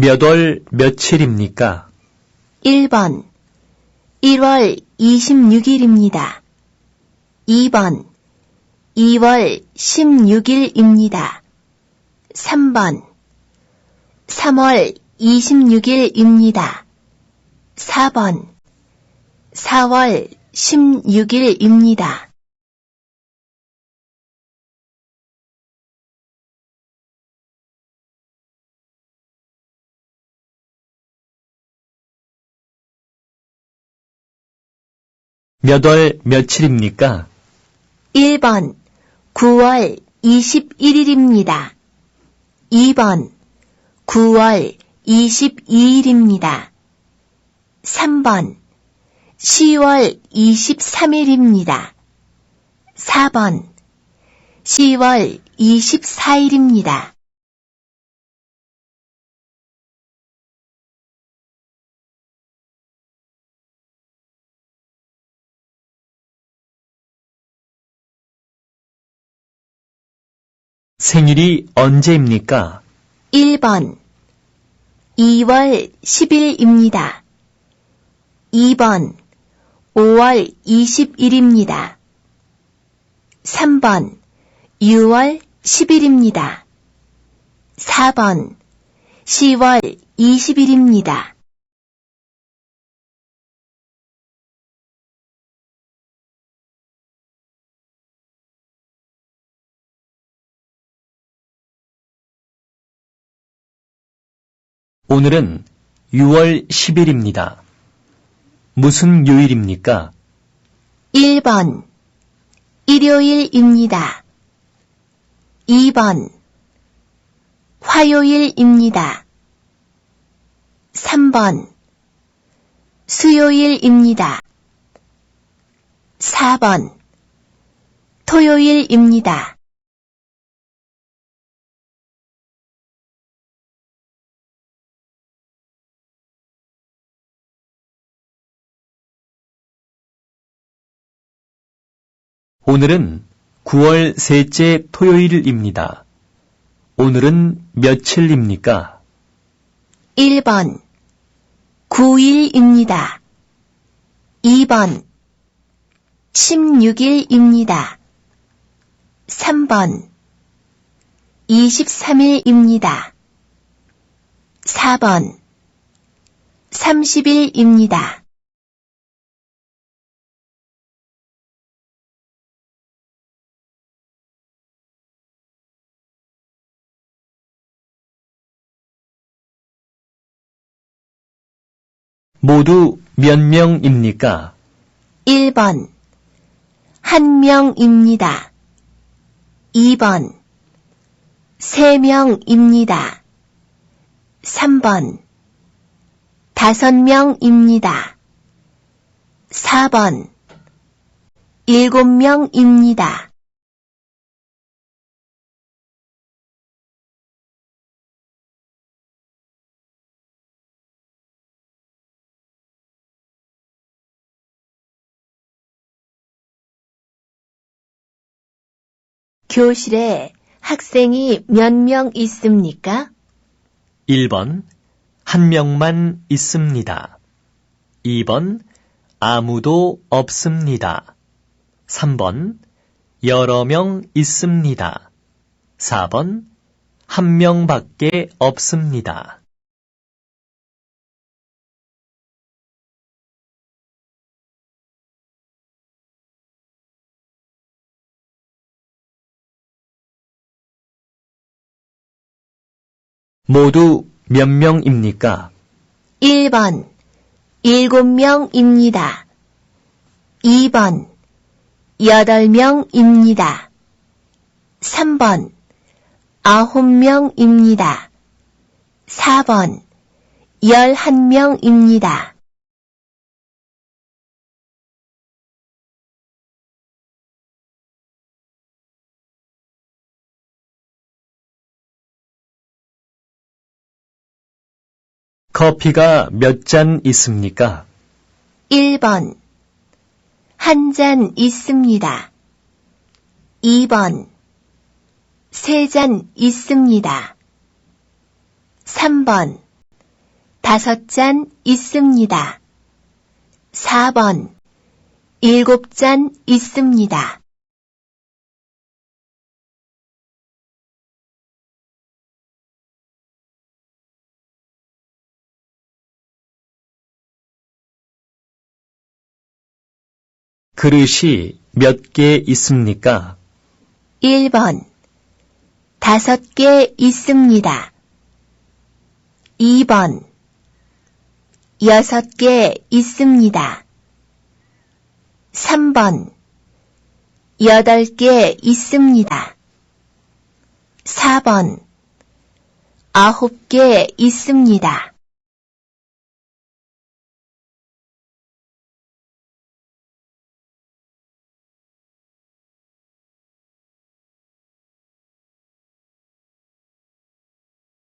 몇 월 며칠입니까? 1번 1월 26일입니다. 2번 2월 16일입니다. 3번 3월 26일입니다. 4번 4월 16일입니다. 몇 월 며칠입니까? 1번 9월 21일입니다. 2번 9월 22일입니다. 3번 10월 23일입니다. 4번 10월 24일입니다. 생일이 언제입니까? 1번 2월 10일입니다. 2번 5월 20일입니다. 3번 6월 10일입니다. 4번 10월 20일입니다. 오늘은 6월 10일입니다. 무슨 요일입니까? 1번 일요일입니다. 2번 화요일입니다. 3번 수요일입니다. 4번 토요일입니다. 오늘은 9월 셋째 토요일입니다. 오늘은 며칠입니까? 1번 9일입니다. 2번 16일입니다. 3번 23일입니다. 4번 30일입니다. 모두 몇 명입니까? 1번 한 명입니다. 2번 세 명입니다. 3번 다섯 명입니다. 4번 일곱 명입니다. 교실에 학생이 몇 명 있습니까? 1번 한 명만 있습니다. 2번 아무도 없습니다. 3번 여러 명 있습니다. 4번 한 명밖에 없습니다. 모두 몇 명입니까? 1번 일곱 명입니다. 2번 여덟 명입니다. 3번 아홉 명입니다. 4번 열한 명입니다. 커피가 몇 잔 있습니까? 1번 한 잔 있습니다. 2번 세 잔 있습니다. 3번 다섯 잔 있습니다. 4번, 일곱 잔 있습니다. 그릇이 몇 개 있습니까? 1번, 다섯 개 있습니다. 2번, 여섯 개 있습니다. 3번, 여덟 개 있습니다. 4번, 아홉 개 있습니다.